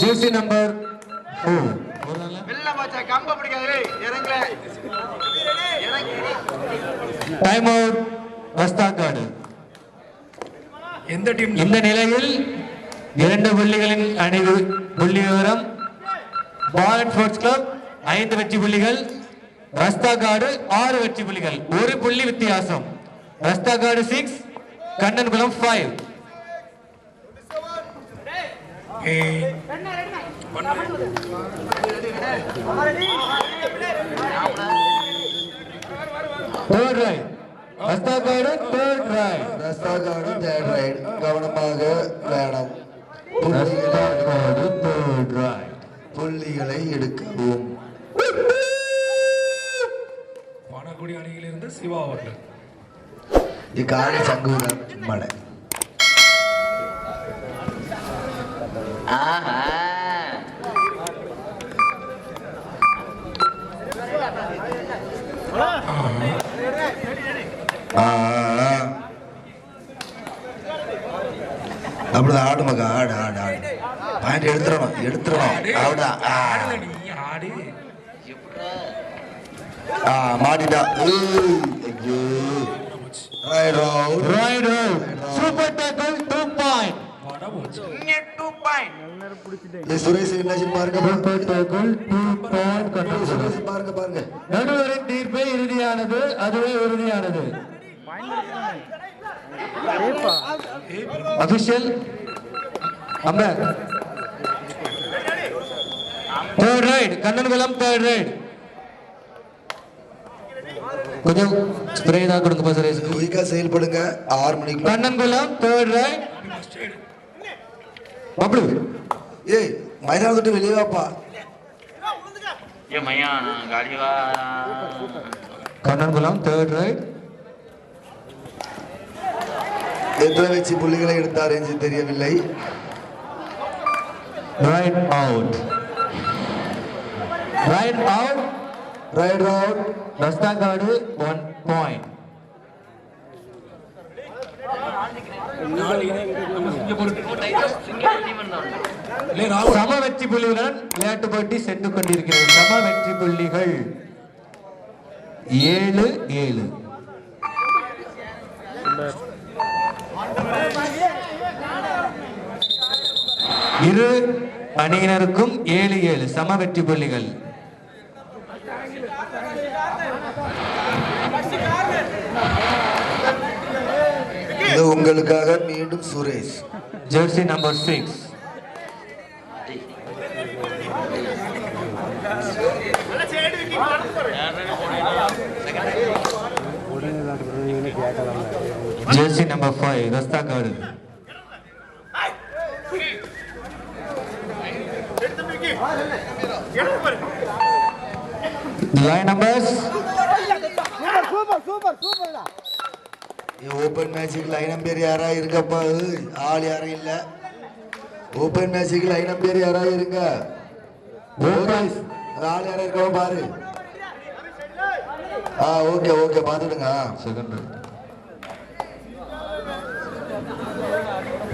Jersey number four வெள்ள மச்சா கம்ப பிடிக்காது. இறங்கல இறங்கி டைம் அவுட் வஸ்தாக்காடு எந்த டீம் இந்த நிலையில் இரண்டு புள்ளிகளின் அணி புள்ளி விவரம். பாலன் ஸ்போர்ட்ஸ் கிளப் ஐந்து வெற்றி புள்ளிகள். ரஸ்தாகாடு ஆறு வெற்றி புள்ளிகள். ஒரு புள்ளி வித்தியாசம். Rasthakadu six Kannankulam five third right Rasthakadu third right Rasthakadu third right கவனமாக ரைட் புள்ளிகளை எடுக்கவும். பணக்குடி அணியிலிருந்து சிவா அவர்கள். இக்காலி சங்கூரம் மலை. அப்படிதான் ஆடு மகா ஆடு ஆடு ஆடு. பாயிண்ட் எடுத்துடணும் எடுத்துடணும். ஆவுடா ஆ. ஆடுல நீ ஆடு ஆ மாட்டிட்டா ஏய், ஐயோ raid out raid super tackle 2 point point ஏய், சுரேஷ் என்ன பாருங்க super tackle 2 point control Suresh பாருங்க பாருங்க. நடுவரின் தீர்ப்பே இறுதியானது அதுவே இறுதியானது அபிஷேல் amber third raid Kannankulam third raid கொஞ்சம் ஸ்ப்ரே தான் கொடுங்க சார் குயிக்கா செயல்படுங்க. ஆறு மணிக்கு கண்ணன் குளம் தேர்ட் ரைட் பப்ளு ஏய் மயானம் விட்டு வெளியே வாப்பா. ஏ மயானம் கண்ணன் குளம் தேர்ட் ரைட் எத்தனை வச்சு புள்ளிகளை எடுத்தார் என்று தெரியவில்லை. Right out right out right out Rasthakadu one point சம வெற்றி புள்ளிகளுடன் விளையாட்டு போட்டி சென்று கொண்டிருக்கிறது சம வெற்றி புள்ளிகள் ஏழு ஏழு. இரு அணியினருக்கும் ஏழு ஏழு சம வெற்றி புள்ளிகள். இது உங்களுக்காக மீண்டும் Suresh. Jersey number six jersey number five Rasthakadu line numbers open மேட்சுக்கு லைனம் பேர் யாரா இருக்கப்பா ஆள் யாரும் இல்ல. ஓப்பன் மேட்சுக்கு லைனம் பேர் யாரா இருங்க? ஆள் யாரா இருக்கவா பாரு. ஆ ஓகே ஓகே பார்த்துடுங்க. செகண்ட்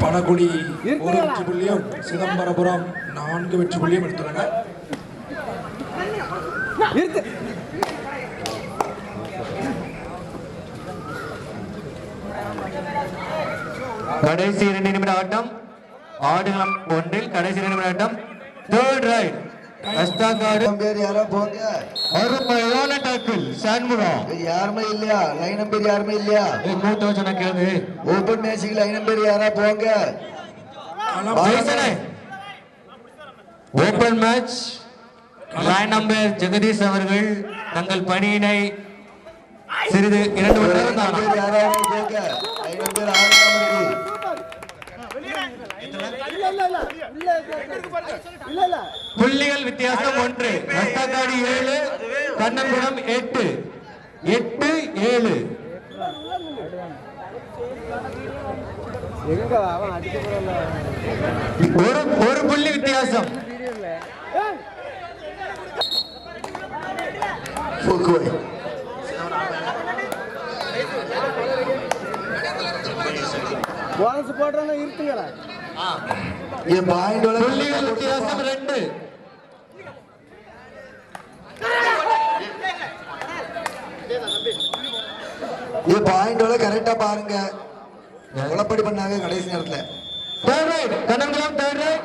பணக்குடி ஒரு வெற்றி புள்ளியும் சிதம்பரபுரம் நான்கு வெற்றி புள்ளியும் எடுத்துள்ளனர் கடைசி இரண்டு நிமிட ஆட்டம். ஆடுகளம் ஒன்றில் கடைசி இரண்டு நிமிட ஆட்டம். தேர்ட் ரைட் ரஸ்தாகாடு லைனம் பேர் யாரா போங்க அருமையான டாக்கிள் சண்முகம் யாருமே இல்லையா? லைனம் பேர் யாருமே இல்லையா? மூத்த சொன்ன கேள்வி ஓப்பன் மேட்சுக்கு லைனம் பேர் யாரா? போங்க. Open match line number Jagadish அவர்கள் தங்கள் பணியினை சிறிது இரண்டு மணி நேரம் தானா புள்ளிகள் வித்தியாசம் ஒன்று. ரஸ்தாகாடு ஏழு கண்ணன்குளம் எட்டு. எட்டு ஏழு. ஒரு ஒரு புள்ளி வித்தியாசம். போக்குவை போனஸ் போடுறவங்க இருக்குங்களா. என் பாயிண்ட் புள்ளிகள் வித்தியாசம் ரெண்டு. இது பாயிண்ட் கரெக்டா பாருங்க. குழப்படி பண்ணாங்க கடைசி நேரத்துல. Third right Kannankulam third right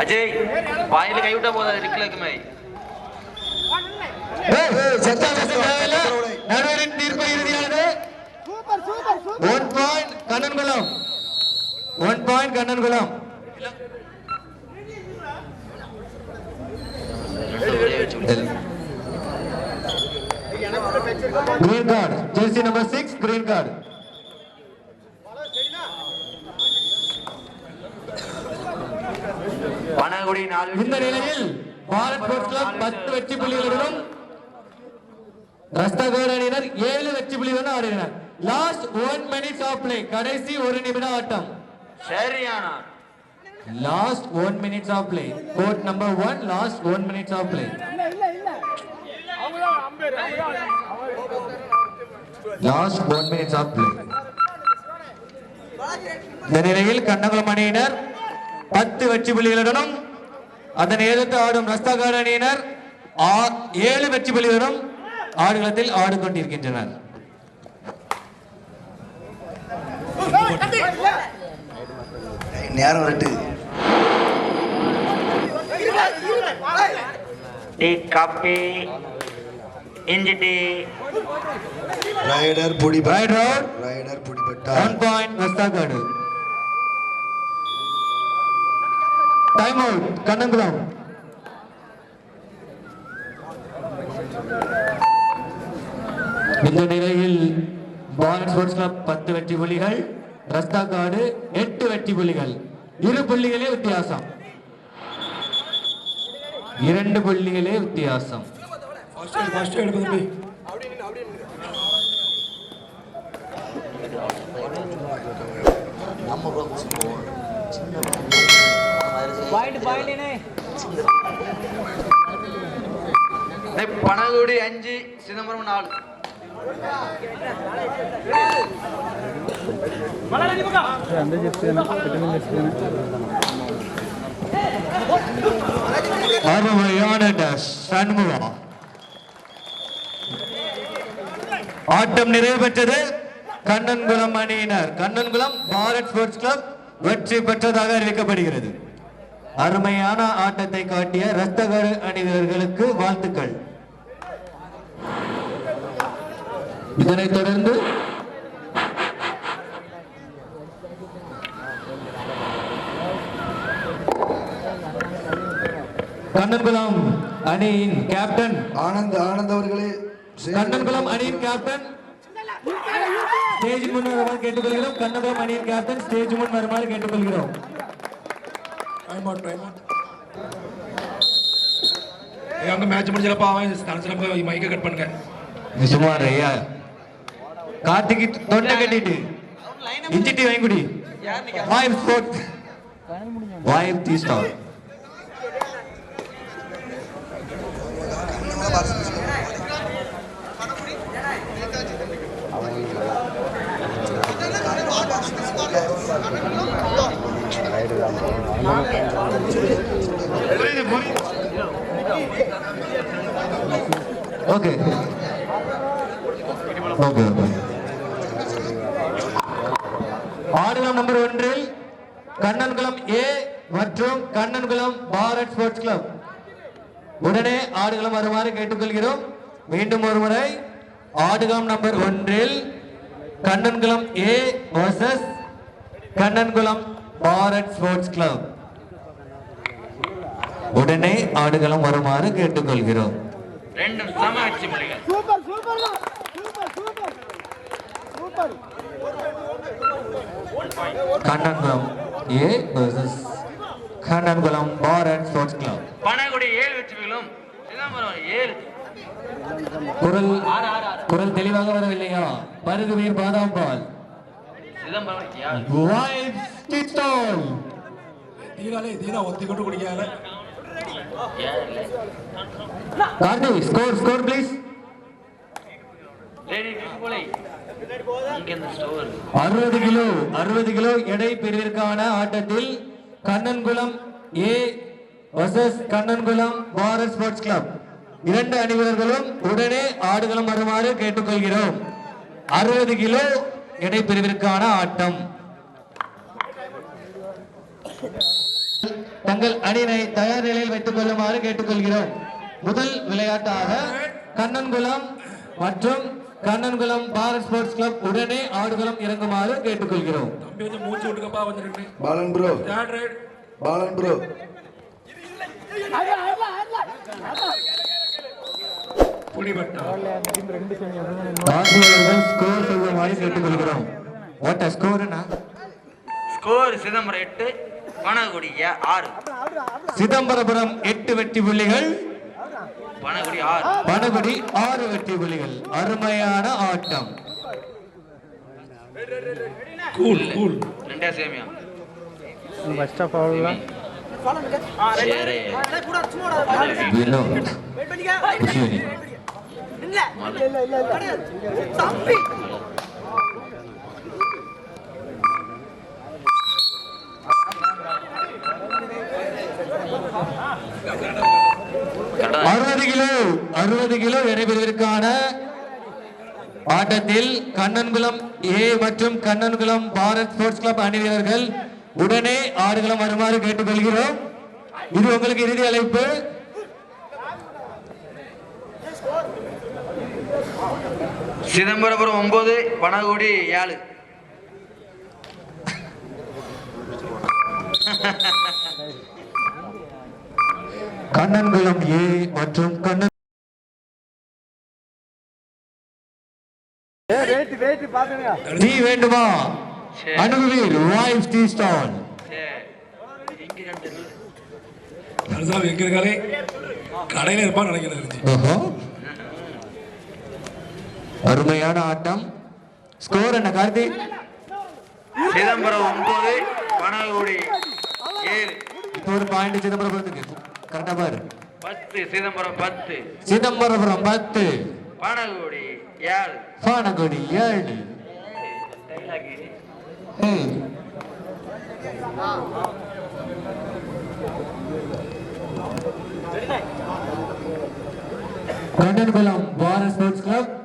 Ajay வாயில கை விட்டா போதா ரிக்லக்கு மாதிரி நடுவரின் தீர்ப்பு இறுதியானது. One point Kannankulam. One point Kannankulam. Green card jersey number six green card நாலு இந்த நிலையில் பாரத் ஸ்போர்ட்ஸ் கிளப் பத்து வெற்றி புள்ளிகளுடன் ரஸ்தகோர் அணியினர் ஏழு வெற்றி புள்ளிகளுடன் ஆடுகிறார் last one minutes of play கடைசி ஒரு நிமிட ஆட்டம். சரியானா last one minutes of play court number one last one minutes of play last one minutes of play இந்த நிலையில் கண்ணகுளம் அணியினர் பத்து வெற்றி புள்ளிகளுடனும் அதனை எதிர்த்து ஆடும் ரஸ்தாகார் அணியினர் ஆ- ஏழு வெற்றி புள்ளிகளுடன் ஆடுகளத்தில் ஆடிக்கொண்டிருக்கின்றனர். நேரம் வரட்டு. டீ காப்பி இஞ்சி டீ ரைடர் புடி right road raider புடிபட்டா one point Rasthakadu time out Kannankulam இந்த நிலையில் பாரத் ஸ்போர்ட்ஸ் கிளப் பத்து வெற்றி புள்ளிகள் ரஸ்தா காடு எட்டு வெற்றி புள்ளிகள். இரு புள்ளிகளே வித்தியாசம். இரண்டு புள்ளிகளே வித்தியாசம். ஃபர்ஸ்ட் பனகுடி அஞ்சு சிதம்பரம் நாலு. அருமையான டேஷ் சண்முகம். ஆட்டம் நிறைவு பெற்றது கண்ணன்குளம் அணியினர். Kannankulam Bharat sports club. வெற்றி பெற்றதாக அறிவிக்கப்படுகிறது அருமையான ஆட்டத்தை காட்டிய ரத்தகர் அணி வீரர்களுக்கு வாழ்த்துக்கள் இதனைத் தொடர்ந்து கண்ணன்குளம் அணியின் கேப்டன் ஆனந்த் ஆனந்த் அவர்களே. கண்ணன்குளம் அணியின் கேப்டன் ஸ்டேஜ் முன் வருமாறு கேட்டுக்கொள்கிறோம். கண்ணன்குளம் அணியின் கேப்டன் ஸ்டேஜ் முன் வருமாறு கேட்டுக்கொள்கிறோம். அங்க மேட்ச் முடிஞ்சலப்பா அவன் தனசிலப்ப மைக்க கட் பண்ணுங்க. இரு, ஐயா கார்த்திக்கு தொண்டை கட்டிட்டு. இஞ்சி டீ வாங்கி குடி. வாய்ப் ஸ்போர்ட் வாய்ப் ஓகே. Okay okay. ஆடுகளம் நம்பர் ஒன்றில் கண்ணன்குளம் ஏ மற்றும் கண்ணன்குளம் பாரத் ஸ்போர்ட்ஸ் கிளப் உடனே ஆடுகளம் வருமாறு கேட்டுக்கொள்கிறோம். மீண்டும் ஒரு முறை ஆடுகளம் நம்பர் ஒன்றில் Kannankulam A versus Kannankulam Bharat sports club. உடனே ஆடுகளம் வருமாறு கேட்டுக்கொள்கிறோம். ரெண்டும் சம வெற்றி புள்ளிகள். Super super super super super. Kannankulam A versus Kannankulam Bharat sports club. Panakudi ஏழு வெற்றி புள்ளிகளும் சிதம்பரம் ஏழு குரல் குரல் தெளிவாக வரவில்லையா? பருகு வீர் பாதாம் பால் சிதம்பரம் யார் Wives Kitol. தீனாலே தீனா ஒத்தி கொண்டு குடிக்காத கார்த்தி ஸ்கோர் ஸ்கோர் ப்ளீஸ் அறுபது கிலோ அறுபது கிலோ எடை பிரிவிற்கான ஆட்டத்தில் Kannankulam A versus Kannankulam Bharat sports club இரண்டு அணி வீரர்களும் உடனே ஆடுகளம் வருமாறு கேட்டுக்கொள்கிறோம். அறுபது கிலோ எடை பிரிவிற்கான ஆட்டம். தங்கள் அணியினை தயார் நிலையில் வைத்துக் கொள்ளுமாறு கேட்டுக்கொள்கிறோம். முதல் விளையாட்டாக கண்ணன்குளம் மற்றும் கண்ணன்குளம் பாரத் ஸ்போர்ட்ஸ் கிளப் உடனே ஆடுகளம் இறங்குமாறு கேட்டுக்கொள்கிறோம். Balan bro. Balan bro. Score சொல்லுமாறு கேட்டுக்கொள்கிறோம். ஓட்ட ஸ்கோர்னா ஸ்கோர் சிதம்பரம் எட்டு பனகுடி ஏ- ஆறு. சிதம்பரபுரம் எட்டு வெற்றி புள்ளிகள். பனகுடி ஆறு. பணகுடி ஆறு வெற்றி புள்ளிகள். அருமையான ஆட்டம். கூல் கூல் ரெண்டே சேமியா. ஃபர்ஸ்ட் ஆஃப் ஆல் சரி இல்ல இல்ல இல்ல தம்பி. அறுபது கிலோ அறுபது கிலோ எடைபெறுவதற்கான ஆட்டத்தில் கண்ணன்குளம் ஏ மற்றும் கண்ணன்குளம் பாரத் ஸ்போர்ட்ஸ் கிளப் அணி வீரர்கள் உடனே ஆடுகளம் வருமாறு கேட்டுக்கொள்கிறோம். இது உங்களுக்கு இறுதி அழைப்பு. சிதம்பரபுரம் ஒன்பது பனகுடி ஏழு. கண்ணன்குளம் ஏ மற்றும் கண்ணன் டீ வேண்டுமா? அணுகுவீர் வாய்ஸ் டீ. அதுதான் எங்க கடையில இருப்பான்னு நினைக்கிறேன் அருமையான ஆட்டம். ஸ்கோர் என்ன கார்த்தி? சிதம்பரம் ஒன்பது பனகுடி ஏழு. ஒரு பாயிண்ட் சிதம்பரபுரத்துக்கு கரெக்டா பாரு. பத்து சிதம்பரம் பத்து. சிதம்பரபுரம் பத்து. பனகுடி ஏழு. பானகுடி ஏழு. ஏய். Kannankulam Bharat sports club.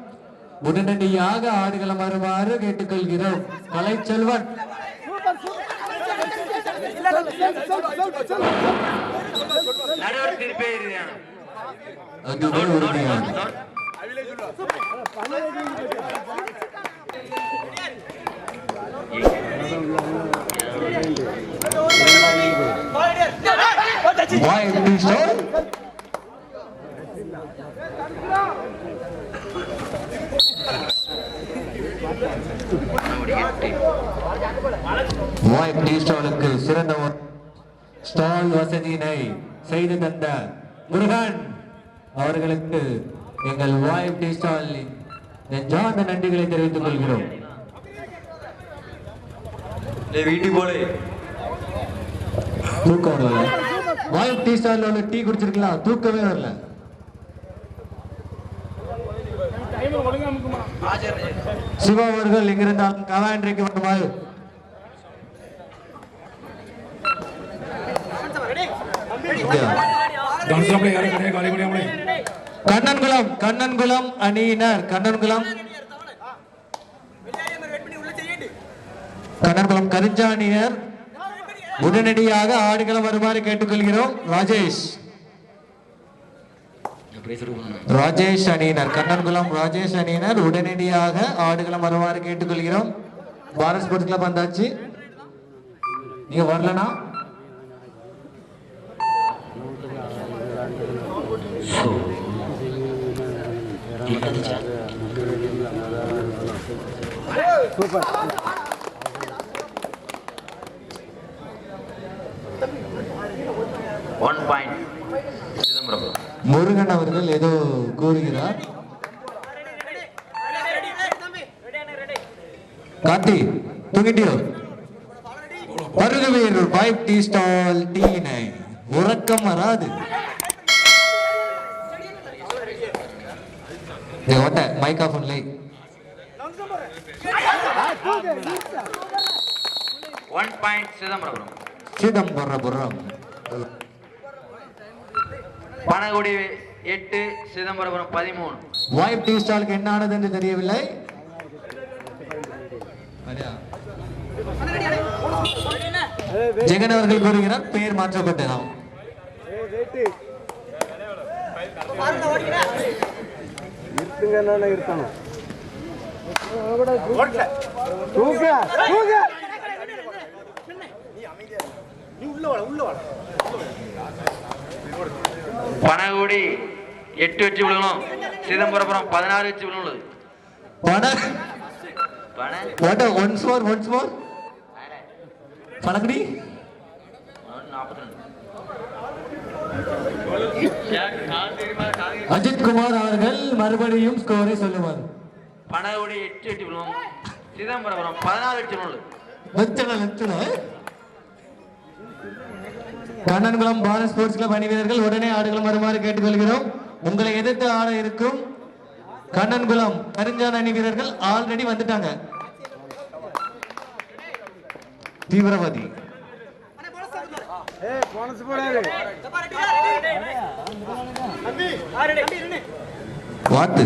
உடனடியாக ஆடுகளம் வருமாறு கேட்டுக்கொள்கிறோம். கலைச்செல்வன். நடுவர் திருப்பே இறுதியான அதுவே உறுதியான Why this all? பனகுடி எட்டு வாய்ப் டீ ஸ்டாலுக்கு சிறந்த ஸ்டால் வசதியினை செய்து தந்த முருகன் அவர்களுக்கு எங்கள் வாய்ப் டீ ஸ்டாலின் நெஞ்சார்ந்த நன்றிகளை தெரிவித்துக் கொள்கிறோம். வீட்டு போலே. தூக்கம் வரல. வாய்ப் டீ ஸ்டால்ல உள்ள டீ குடிச்சிருக்கலாம். தூக்கமே வரல. சிவா அவர்கள் இங்கிருந்தால் கதாநிதிக்கு வருமாறு. கண்ணன்குளம் கண்ணன்குளம் அணியினர் கண்ணன்குளம். கண்ணன்குளம் கரிஞ்சாணியர். உடனடியாக ஆடுகளம் வருமாறு கேட்டுக்கொள்கிறோம். ராஜேஷ். ராஜேஷ் அணியினர் கண்ணன்குளம் ராஜேஷ் அணியினர் உடனடியாக ஆடுகளம் வருமாறு கேட்டுக்கொள்கிறோம். பாரத் ஸ்போர்ட்ஸ் கிளப் வந்தாச்சு. நீங்க வரலனா? ஒன் முருகன் அவர்கள் ஏதோ கூறுகிறார். கார்த்தி தூங்கிட்டியோ? பருகவேலூர் vibe tea stall tea nine உறக்கம் வராது. ஓட்ட மைக் ஆஃப் ஒன்லை ஒன் பாயிண்ட் சிதம்பரம். சிதம்பரம் பனகுடி எட்டு சிதம்பரபுரம் பதிமூணு. வாய்ப் டீ ஸ்டாலுக்கு என்ன ஆனது என்று தெரியவில்லை ஜெகன் அவர்கள் கூறுகிறார் பெயர் மாற்றப்பட்டதாம். இருத்துங்க என்ன இருக்கணும் தூக்க தூக்க பனகுடி எட்டு வெற்றி விழுகணும். சிதம்பரபுரம் பதினாறு விழுந்தது பண பன what once more once more ரெண்டு அஜித் குமார் அவர்கள் மறுபடியும் ஸ்கோரை சொல்லுவார். பனகுடி எட்டு வெற்றி விழுவும் சிதம்பரபுரம் பதினாறு வெற்றி விழுந்தது லட்சண லட்சண கண்ணன்குளம் பாரத் ஸ்போர்ட்ஸ் கிளப் அணி வீரர்கள் உடனே ஆடுகளும் வருமாறு கேட்டுக்கொள்கிறோம். உங்களை எதிர்த்து ஆட இருக்கும் கண்ணன்குளம் கருஞ்சான அணி வீரர்கள் ஆல்ரெடி வந்துட்டாங்க. தீவிரவாதி. வாத்து.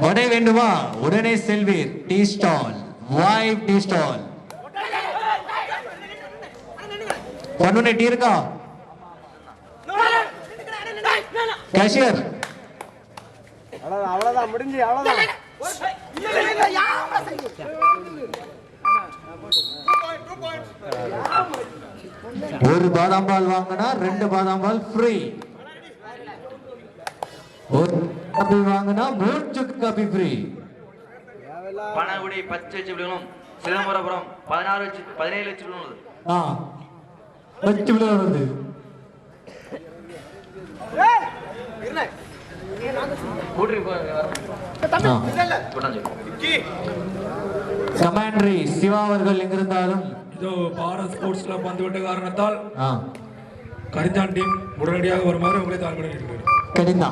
உடனே வேண்டுமா? உடனே செல்வீர் tea stall. Vibe tea stall பொண்ணுனே tea இருக்கா? கேஷியர் அவ்வளவுதான் அவ்வளவுதான் முடிஞ்சு அவ்வளவுதான். ஒரு பாதாம் பால் வாங்கினா ரெண்டு பாதாம் பால் ஃப்ரீ ஒரு காபி வாங்கினா மூன்று காபி ஃப்ரீ பனகுடி பத்து வெற்றி விழுகணும் சிதம்பரபுரம் பதினாறு வெற்றி பதினேழு ஆ. கூட்டி கமாண்டரி சிவா அவர்கள் எங்கிருந்தாலும். இதோ பாரத் ஸ்போர்ட்ஸ் கிளப் வந்துவிட்ட காரணத்தால் ஆ. கரிஞ்சான் டீம் உடனடியாக வருமாறு உங்களை கிடைந்தா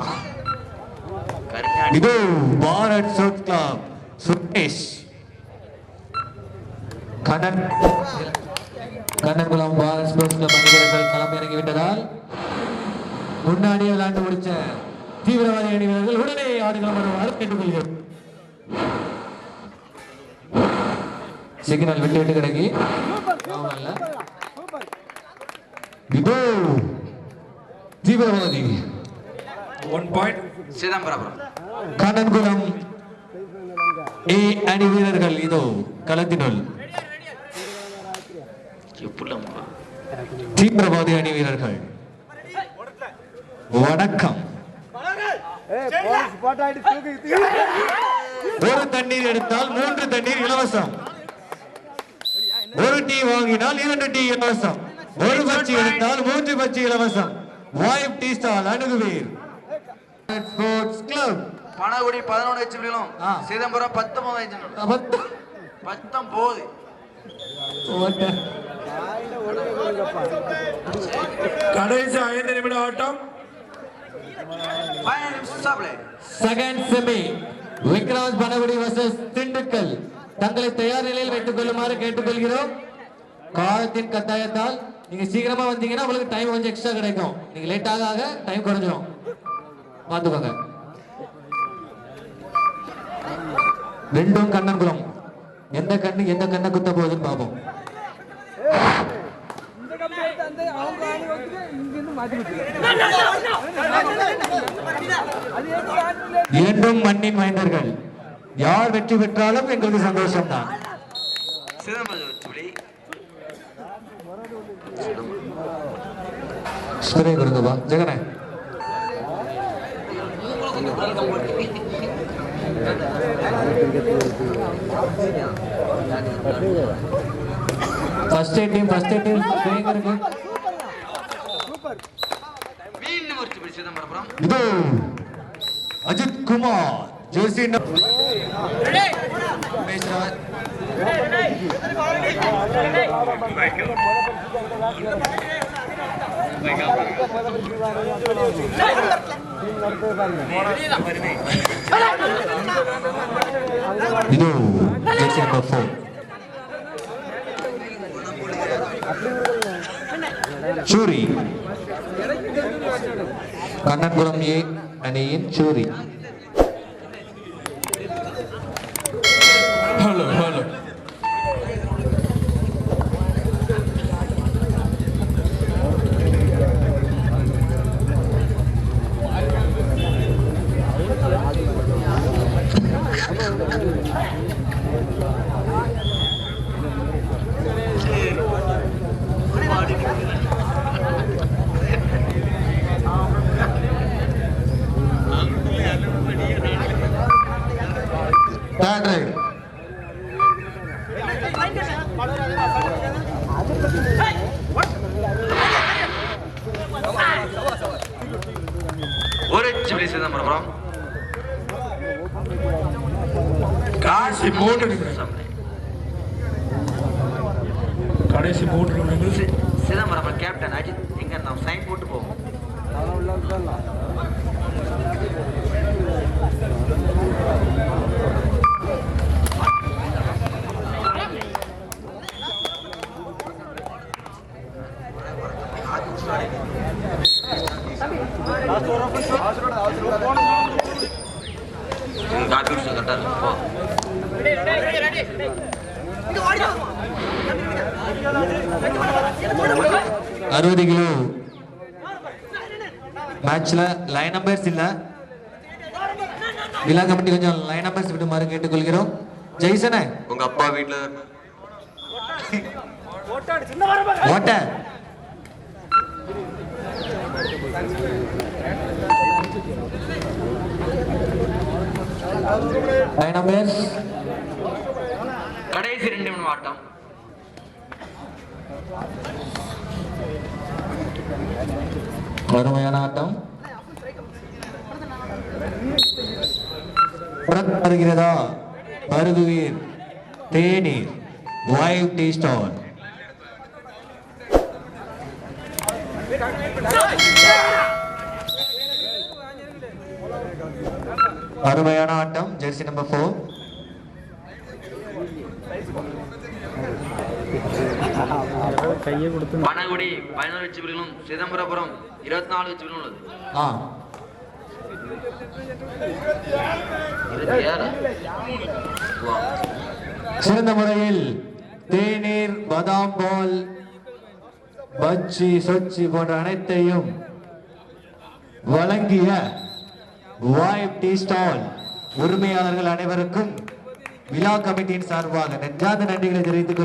கரிஞாடி இதோ Bharat club Suresh. Kannan. Kannankulam Bharat sports club அணிவீரர்கள் களம் இறங்கி விட்டதால் முன்னாடி விளையாண்டு முடிச்ச தீவிரவாதி அணி வீரர்கள் உடனே ஆடுகளம் வருமாறு கேட்டுக்கொள்கிறோம். சிக்னல் விட்டு விட்டு கிடக்கி. இதோ தீவிரவாதி. One point Chidambarapuram Kannankulam A அணி வீரர்கள் இதோ களத்தினுள். தீவிரவாதி அணி வீரர்கள் வணக்கம் ஒரு தண்ணீர் எடுத்தால் மூன்று தண்ணீர் இலவசம். ஒரு டீ வாங்கினால் இரண்டு டீ இலவசம். ஒரு பச்சி எடுத்தால் மூன்று பச்சி இலவசம். வாய்ப் டீ ஸ்டால் அணுகுவீர். ஸ்போர்ட்ஸ் கிளப் பனகுடி பதினொன்று ஆ. சிதம்பரம் பத்தொன்பது வெற்றி விழுந்தது. பத்தொன்பது கடைசி ஐந்து நிமிட ஆட்டம். செகண்ட் செமி விக்ராஸ் பனகுடி வர்சஸ் திண்டுக்கல். தங்களை தயார் நிலையில் வைத்துக் கொள்ளுமாறு கேட்டுக்கொள்கிறோம். காலத்தின் கட்டாயத்தால் நீங்க சீக்கிரமா வந்தீங்கன்னா உங்களுக்கு டைம் கொஞ்சம் எக்ஸ்ட்ரா கிடைக்கும். நீங்க லேட் ஆக ஆக டைம் குறைஞ்சிரும். பார்த்துக்கோங்க. ரெண்டும் கண்ணன் கண்ணன்குளம். எந்த கண்ணு எந்த கண்ணை குத்த போகுதுன்னு பார்ப்போம் இரண்டும் மண்ணின் மைந்தர்கள். யார் வெற்றி பெற்றாலும் எங்களுக்கு சந்தோஷம்தான். தான் வெற்றி கொடுங்கப்பா ஜெகனே. First aid team first aid team ஸ்ப்ரேங்க இருக்கு மீண்டும் வெற்றி விழி சிதம்பரபுரம் இதோ அஜித் குமார் ஜெர்சி நம்பர் பேசுறார் புள்ளி சிதம்பரபுரம் கடைசி மூன்று நிமிடம் கடைசி மூன்று நிமிடங்கள் சிதம்பரம் கேப்டன் அஜித் எங்க நாம் சைன் போட்டு போவோம். அறுபது கிலோ. மேட்ச்ல லைன் நம்பர்ஸ் இல்ல. விழா கமிட்டி கொஞ்சம் லைன் நம்பர்ஸ் விடுமாறு கேட்டுக்கொள்கிறோம். ஜெய்சனே. உங்க அப்பா வீட்டுல ஓட்ட. லைன் நம்பர்ஸ் கடைசி ரெண்டு நிமிடம் ஆட்டம். அருமையான ஆட்டம். வருகிறதா? பருகுவீர் தேநீர் வைவ் டீ ஸ்டால் அருமையான ஆட்டம். ஜெர்சி நம்பர் ஃபோர் பனகுடி பதினோரு வெற்றி புள்ளிகளும் சிதம்பரபுரம். இருபத்தி நாலு புள்ளிகளும் உள்ளது ஆ. சிறந்த முறையில் தேநீர் பதாம் பால் பச்சி சொச்சி போன்ற அனைத்தையும் வழங்கிய வாய்ப் டீ ஸ்டால் உரிமையாளர்கள் அனைவருக்கும் விழா கமிட்டியின் சார்பாக நெஞ்சார்ந்த நன்றிகளை தெரிவித்துக்.